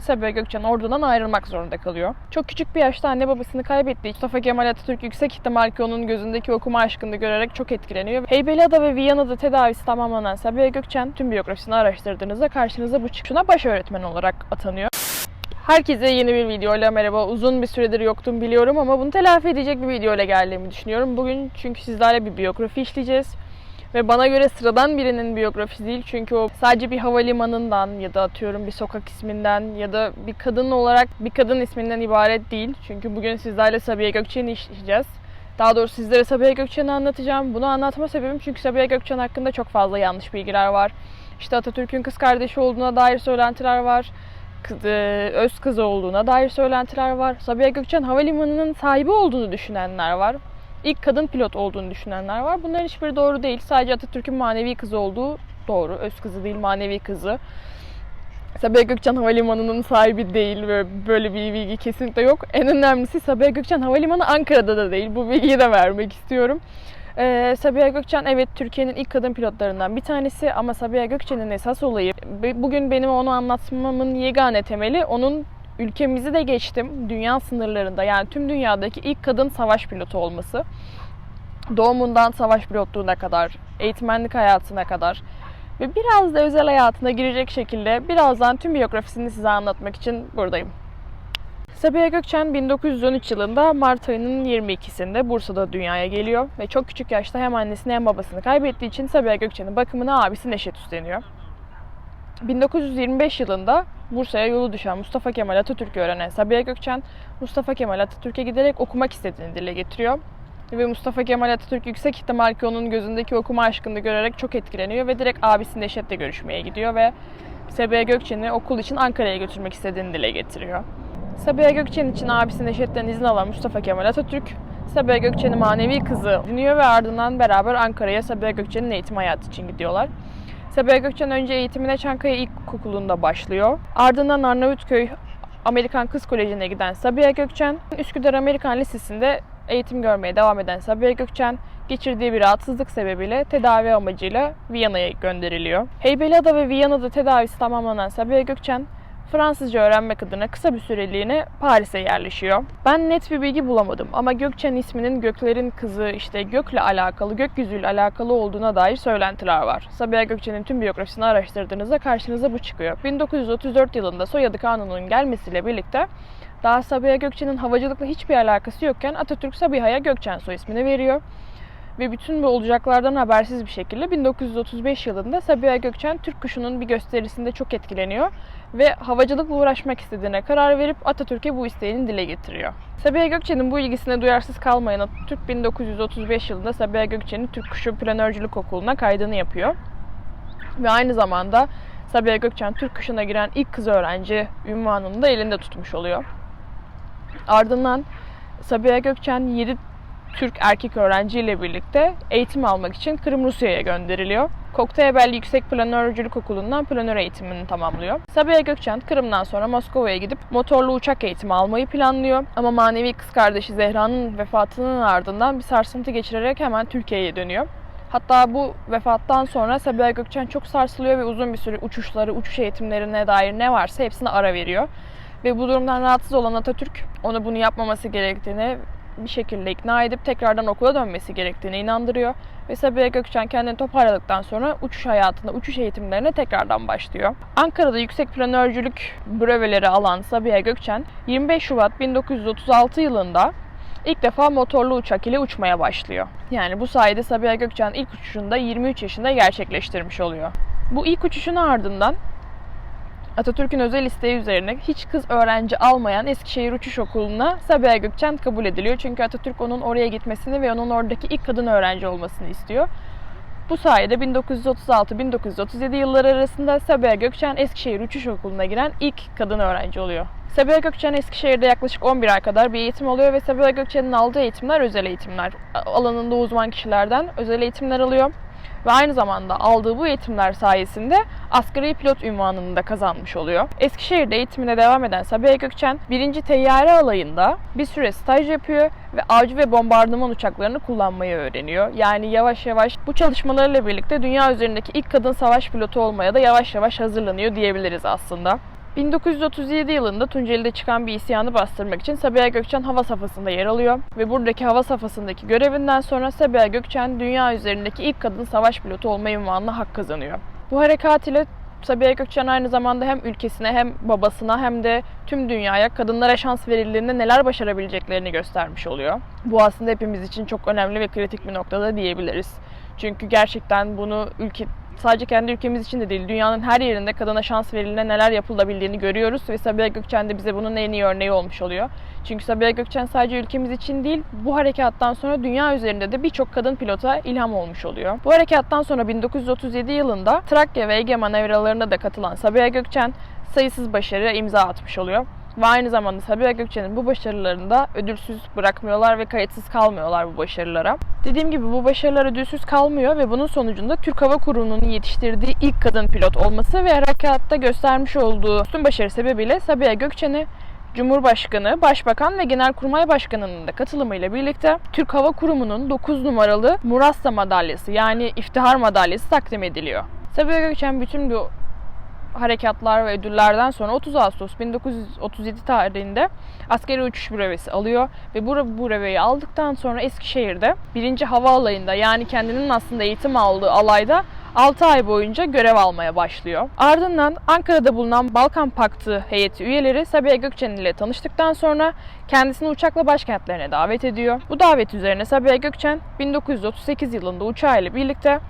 Sabiha Gökçen ordudan ayrılmak zorunda kalıyor. Çok küçük bir yaşta anne babasını kaybettiği Mustafa Kemal Atatürk yüksek ihtimal ki onun gözündeki okuma aşkını görerek çok etkileniyor. Heybeliada ve Viyana'da tedavisi tamamlanan Sabiha Gökçen tüm biyografisini araştırdığınızda karşınıza bu çıkışına baş öğretmen olarak atanıyor. Herkese yeni bir videoyla merhaba. Uzun bir süredir yoktum biliyorum ama bunu telafi edecek bir videoyla geldiğimi düşünüyorum. Bugün çünkü sizlerle bir biyografi işleyeceğiz. Ve bana göre sıradan birinin biyografisi değil. Çünkü o sadece bir havalimanından ya da atıyorum bir sokak isminden ya da bir kadın olarak bir kadın isminden ibaret değil. Çünkü bugün sizlerle Sabiha Gökçen'i işleyeceğiz. Daha doğrusu sizlere Sabiha Gökçen'i anlatacağım. Bunu anlatma sebebim çünkü Sabiha Gökçen hakkında çok fazla yanlış bilgiler var. İşte Atatürk'ün kız kardeşi olduğuna dair söylentiler var. Kız- e, öz kızı olduğuna dair söylentiler var. Sabiha Gökçen havalimanının sahibi olduğunu düşünenler var. İlk kadın pilot olduğunu düşünenler var. Bunların hiçbiri doğru değil. Sadece Atatürk'ün manevi kızı olduğu doğru. Öz kızı değil, manevi kızı. Sabiha Gökçen Havalimanı'nın sahibi değil ve böyle bir bilgi kesinlikle yok. En önemlisi Sabiha Gökçen Havalimanı Ankara'da da değil. Bu bilgiyi de vermek istiyorum. Ee, Sabiha Gökçen evet Türkiye'nin ilk kadın pilotlarından bir tanesi ama Sabiha Gökçen'in esas olayı bugün benim onu anlatmamın yegane temeli onun ülkemizi de geçtim dünya sınırlarında yani tüm dünyadaki ilk kadın savaş pilotu olması. Doğumundan savaş pilotluğuna kadar, eğitmenlik hayatına kadar ve biraz da özel hayatına girecek şekilde birazdan tüm biyografisini size anlatmak için buradayım. Sabiha Gökçen 1913 yılında Mart ayının 22'sinde Bursa'da dünyaya geliyor ve çok küçük yaşta hem annesini hem babasını kaybettiği için Sabiha Gökçen'in bakımını abisi Neşet üstleniyor. 1925 yılında Bursa'ya yolu düşen Mustafa Kemal Atatürk'ü öğrenen Sabiha Gökçen, Mustafa Kemal Atatürk'e giderek okumak istediğini dile getiriyor. Ve Mustafa Kemal Atatürk yüksek ihtimal ki onun gözündeki okuma aşkını görerek çok etkileniyor ve direkt abisi Neşet'le görüşmeye gidiyor ve Sabiha Gökçen'i okul için Ankara'ya götürmek istediğini dile getiriyor. Sabiha Gökçen için abisi Neşet'ten izin alan Mustafa Kemal Atatürk, Sabiha Gökçen'i manevi kızı dinliyor ve ardından beraber Ankara'ya Sabiha Gökçen'in eğitim hayatı için gidiyorlar. Sabiha Gökçen önce eğitimine Çankaya İlkokulu'nda başlıyor. Ardından Arnavutköy Amerikan Kız Koleji'ne giden Sabiha Gökçen, Üsküdar Amerikan Lisesi'nde eğitim görmeye devam eden Sabiha Gökçen, geçirdiği bir rahatsızlık sebebiyle tedavi amacıyla Viyana'ya gönderiliyor. Heybeliada ve Viyana'da tedavisi tamamlanan Sabiha Gökçen, Fransızca öğrenmek adına kısa bir süreliğine Paris'e yerleşiyor. Ben net bir bilgi bulamadım ama Gökçen isminin göklerin kızı işte gökle alakalı, gökyüzüyle alakalı olduğuna dair söylentiler var. Sabiha Gökçen'in tüm biyografisini araştırdığınızda karşınıza bu çıkıyor. 1934 yılında soyadı kanunun gelmesiyle birlikte daha Sabiha Gökçen'in havacılıkla hiçbir alakası yokken Atatürk Sabiha'ya Gökçen soy ismini veriyor. Ve bütün bu olacaklardan habersiz bir şekilde 1935 yılında Sabiha Gökçen Türk kuşunun bir gösterisinde çok etkileniyor ve havacılıkla uğraşmak istediğine karar verip Atatürk'e bu isteğini dile getiriyor. Sabiha Gökçen'in bu ilgisine duyarsız kalmayan Atatürk 1935 yılında Sabiha Gökçen'in Türk Kuşu Planörcülük Okulu'na kaydını yapıyor. Ve aynı zamanda Sabiha Gökçen Türk Kuşu'na giren ilk kız öğrenci ünvanını da elinde tutmuş oluyor. Ardından Sabiha Gökçen 7 Türk erkek öğrenciyle birlikte eğitim almak için Kırım Rusya'ya gönderiliyor. Kokteyl Yüksek Planörcülük Okulu'ndan planör eğitimini tamamlıyor. Sabiha Gökçen Kırım'dan sonra Moskova'ya gidip motorlu uçak eğitimi almayı planlıyor. Ama manevi kız kardeşi Zehra'nın vefatının ardından bir sarsıntı geçirerek hemen Türkiye'ye dönüyor. Hatta bu vefattan sonra Sabiha Gökçen çok sarsılıyor ve uzun bir süre uçuşları, uçuş eğitimlerine dair ne varsa hepsine ara veriyor. Ve bu durumdan rahatsız olan Atatürk onu bunu yapmaması gerektiğini bir şekilde ikna edip tekrardan okula dönmesi gerektiğine inandırıyor. Ve Sabiha Gökçen kendini toparladıktan sonra uçuş hayatına, uçuş eğitimlerine tekrardan başlıyor. Ankara'da yüksek planörcülük breveleri alan Sabiha Gökçen 25 Şubat 1936 yılında ilk defa motorlu uçak ile uçmaya başlıyor. Yani bu sayede Sabiha Gökçen ilk uçuşunu da 23 yaşında gerçekleştirmiş oluyor. Bu ilk uçuşun ardından Atatürk'ün özel isteği üzerine hiç kız öğrenci almayan Eskişehir Uçuş Okulu'na Sabiha Gökçen kabul ediliyor. Çünkü Atatürk onun oraya gitmesini ve onun oradaki ilk kadın öğrenci olmasını istiyor. Bu sayede 1936-1937 yılları arasında Sabiha Gökçen Eskişehir Uçuş Okulu'na giren ilk kadın öğrenci oluyor. Sabiha Gökçen Eskişehir'de yaklaşık 11 ay kadar bir eğitim alıyor ve Sabiha Gökçen'in aldığı eğitimler özel eğitimler. Alanında uzman kişilerden özel eğitimler alıyor. Ve aynı zamanda aldığı bu eğitimler sayesinde asgari pilot ünvanını da kazanmış oluyor. Eskişehir'de eğitimine devam eden Sabiha Gökçen 1. Teyyare Alayı'nda bir süre staj yapıyor ve avcı ve bombardıman uçaklarını kullanmayı öğreniyor. Yani yavaş yavaş bu çalışmalarıyla birlikte dünya üzerindeki ilk kadın savaş pilotu olmaya da yavaş yavaş hazırlanıyor diyebiliriz aslında. 1937 yılında Tunceli'de çıkan bir isyanı bastırmak için Sabiha Gökçen hava safhasında yer alıyor ve buradaki hava safhasındaki görevinden sonra Sabiha Gökçen dünya üzerindeki ilk kadın savaş pilotu olma ünvanına hak kazanıyor. Bu harekat ile Sabiha Gökçen aynı zamanda hem ülkesine hem babasına hem de tüm dünyaya kadınlara şans verildiğinde neler başarabileceklerini göstermiş oluyor. Bu aslında hepimiz için çok önemli ve kritik bir noktada diyebiliriz. Çünkü gerçekten bunu ülke sadece kendi ülkemiz için de değil, dünyanın her yerinde kadına şans verildiğinde neler yapılabildiğini görüyoruz ve Sabiha Gökçen de bize bunun en iyi örneği olmuş oluyor. Çünkü Sabiha Gökçen sadece ülkemiz için değil, bu harekattan sonra dünya üzerinde de birçok kadın pilota ilham olmuş oluyor. Bu harekattan sonra 1937 yılında Trakya ve Ege manevralarına da katılan Sabiha Gökçen sayısız başarıya imza atmış oluyor. Ve aynı zamanda Sabiha Gökçen'in bu başarılarını da ödülsüz bırakmıyorlar ve kayıtsız kalmıyorlar bu başarılara. Dediğim gibi bu başarılar ödülsüz kalmıyor ve bunun sonucunda Türk Hava Kurumu'nun yetiştirdiği ilk kadın pilot olması ve harekatta göstermiş olduğu üstün başarı sebebiyle Sabiha Gökçen'i Cumhurbaşkanı, Başbakan ve Genelkurmay Başkanı'nın da katılımıyla birlikte Türk Hava Kurumu'nun 9 numaralı Murassa madalyası yani iftihar madalyası takdim ediliyor. Sabiha Gökçen bütün bu harekatlar ve ödüllerden sonra 30 Ağustos 1937 tarihinde askeri uçuş brevesi alıyor ve bu bu breveyi aldıktan sonra Eskişehir'de 1. Hava Alayı'nda yani kendinin aslında eğitim aldığı alayda 6 ay boyunca görev almaya başlıyor. Ardından Ankara'da bulunan Balkan Paktı heyeti üyeleri Sabiha Gökçen ile tanıştıktan sonra kendisini uçakla başkentlerine davet ediyor. Bu davet üzerine Sabiha Gökçen 1938 yılında uçağıyla birlikte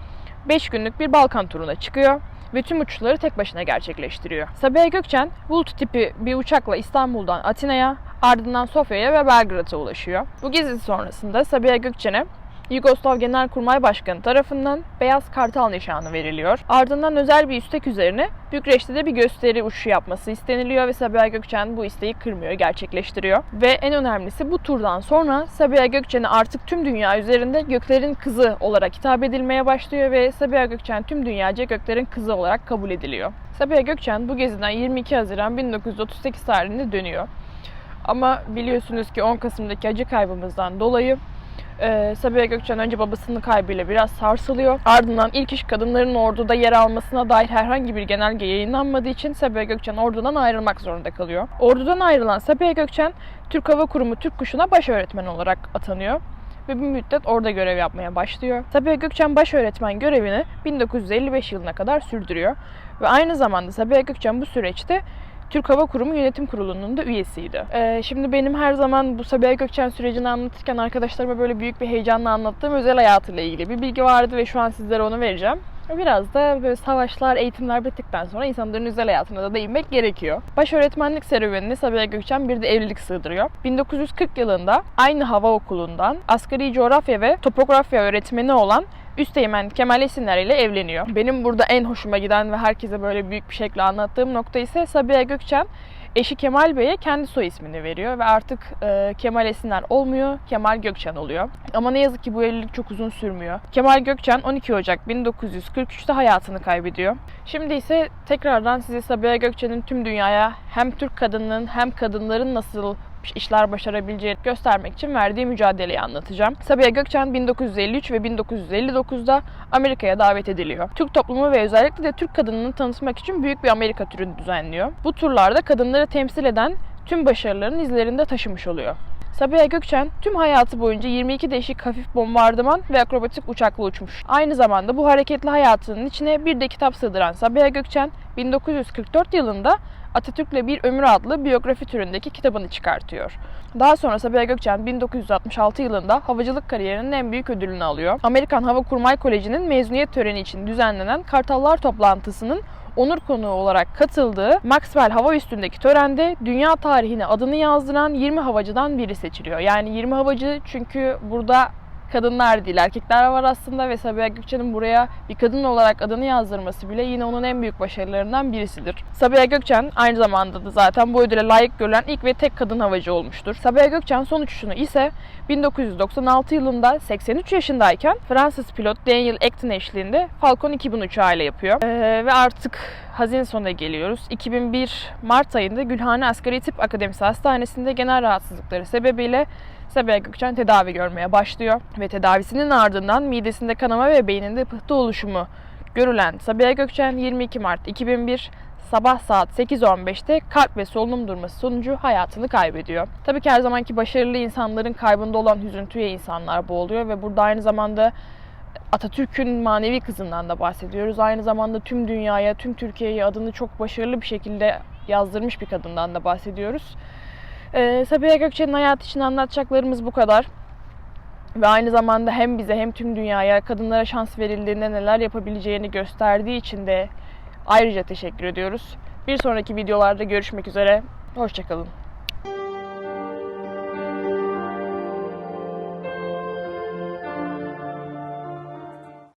5 günlük bir Balkan turuna çıkıyor ve tüm uçuşları tek başına gerçekleştiriyor. Sabiha Gökçen, Bulut tipi bir uçakla İstanbul'dan Atina'ya, ardından Sofya'ya ve Belgrad'a ulaşıyor. Bu gezi sonrasında Sabiha Gökçen'e Yugoslav Genelkurmay Başkanı tarafından Beyaz Kartal nişanı veriliyor. Ardından özel bir istek üzerine Bükreş'te de bir gösteri uçuşu yapması isteniliyor ve Sabiha Gökçen bu isteği kırmıyor, gerçekleştiriyor. Ve en önemlisi bu turdan sonra Sabiha Gökçen'e artık tüm dünya üzerinde Göklerin Kızı olarak hitap edilmeye başlıyor ve Sabiha Gökçen tüm dünyaca Göklerin Kızı olarak kabul ediliyor. Sabiha Gökçen bu geziden 22 Haziran 1938 tarihinde dönüyor. Ama biliyorsunuz ki 10 Kasım'daki acı kaybımızdan dolayı ee, Sabiha Gökçen önce babasının kaybıyla biraz sarsılıyor. Ardından ilk iş kadınların orduda yer almasına dair herhangi bir genelge yayınlanmadığı için Sabiha Gökçen ordudan ayrılmak zorunda kalıyor. Ordudan ayrılan Sabiha Gökçen Türk Hava Kurumu Türk Kuşu'na baş öğretmen olarak atanıyor ve bir müddet orada görev yapmaya başlıyor. Sabiha Gökçen baş öğretmen görevini 1955 yılına kadar sürdürüyor ve aynı zamanda Sabiha Gökçen bu süreçte Türk Hava Kurumu Yönetim Kurulu'nun da üyesiydi. Ee, şimdi benim her zaman bu Sabiha Gökçen sürecini anlatırken arkadaşlarıma böyle büyük bir heyecanla anlattığım özel hayatıyla ilgili bir bilgi vardı ve şu an sizlere onu vereceğim. Biraz da böyle savaşlar, eğitimler bittikten sonra insanların özel hayatına da değinmek gerekiyor. Baş öğretmenlik serüvenini Sabiha Gökçen bir de evlilik sığdırıyor. 1940 yılında aynı hava okulundan asgari coğrafya ve topografya öğretmeni olan Üsteğmen Kemal Esinler ile evleniyor. Benim burada en hoşuma giden ve herkese böyle büyük bir şekilde anlattığım nokta ise Sabiha Gökçen eşi Kemal Bey'e kendi soy ismini veriyor ve artık e, Kemal Esinler olmuyor, Kemal Gökçen oluyor. Ama ne yazık ki bu evlilik çok uzun sürmüyor. Kemal Gökçen 12 Ocak 1943'te hayatını kaybediyor. Şimdi ise tekrardan size Sabiha Gökçen'in tüm dünyaya hem Türk kadının hem kadınların nasıl işler başarabileceğini göstermek için verdiği mücadeleyi anlatacağım. Sabiha Gökçen 1953 ve 1959'da Amerika'ya davet ediliyor. Türk toplumu ve özellikle de Türk kadınını tanıtmak için büyük bir Amerika turunu düzenliyor. Bu turlarda kadınları temsil eden tüm başarıların izlerinde taşımış oluyor. Sabiha Gökçen tüm hayatı boyunca 22 değişik hafif bombardıman ve akrobatik uçakla uçmuş. Aynı zamanda bu hareketli hayatının içine bir de kitap sığdıran Sabiha Gökçen 1944 yılında Atatürk'le Bir Ömür adlı biyografi türündeki kitabını çıkartıyor. Daha sonra Sabiha Gökçen 1966 yılında havacılık kariyerinin en büyük ödülünü alıyor. Amerikan Hava Kurmay Koleji'nin mezuniyet töreni için düzenlenen Kartallar toplantısının onur konuğu olarak katıldığı Maxwell hava üstündeki törende dünya tarihine adını yazdıran 20 havacıdan biri seçiliyor. Yani 20 havacı çünkü burada kadınlar değil erkekler var aslında ve Sabiha Gökçen'in buraya bir kadın olarak adını yazdırması bile yine onun en büyük başarılarından birisidir. Sabiha Gökçen aynı zamanda da zaten bu ödüle layık görülen ilk ve tek kadın havacı olmuştur. Sabiha Gökçen son uçuşunu ise 1996 yılında 83 yaşındayken Fransız pilot Daniel Acton eşliğinde Falcon 2000 uçağıyla yapıyor. Ee, ve artık hazin sonuna geliyoruz. 2001 Mart ayında Gülhane Asgari Tıp Akademisi Hastanesi'nde genel rahatsızlıkları sebebiyle Sabiha Gökçen tedavi görmeye başlıyor ve tedavisinin ardından midesinde kanama ve beyninde pıhtı oluşumu görülen Sabiha Gökçen 22 Mart 2001 sabah saat 8.15'te kalp ve solunum durması sonucu hayatını kaybediyor. Tabii ki her zamanki başarılı insanların kaybında olan hüzüntüye insanlar boğuluyor ve burada aynı zamanda Atatürk'ün manevi kızından da bahsediyoruz. Aynı zamanda tüm dünyaya, tüm Türkiye'ye adını çok başarılı bir şekilde yazdırmış bir kadından da bahsediyoruz. Ee, Sabiha Gökçen'in hayatı için anlatacaklarımız bu kadar. Ve aynı zamanda hem bize hem tüm dünyaya kadınlara şans verildiğinde neler yapabileceğini gösterdiği için de ayrıca teşekkür ediyoruz. Bir sonraki videolarda görüşmek üzere. Hoşçakalın.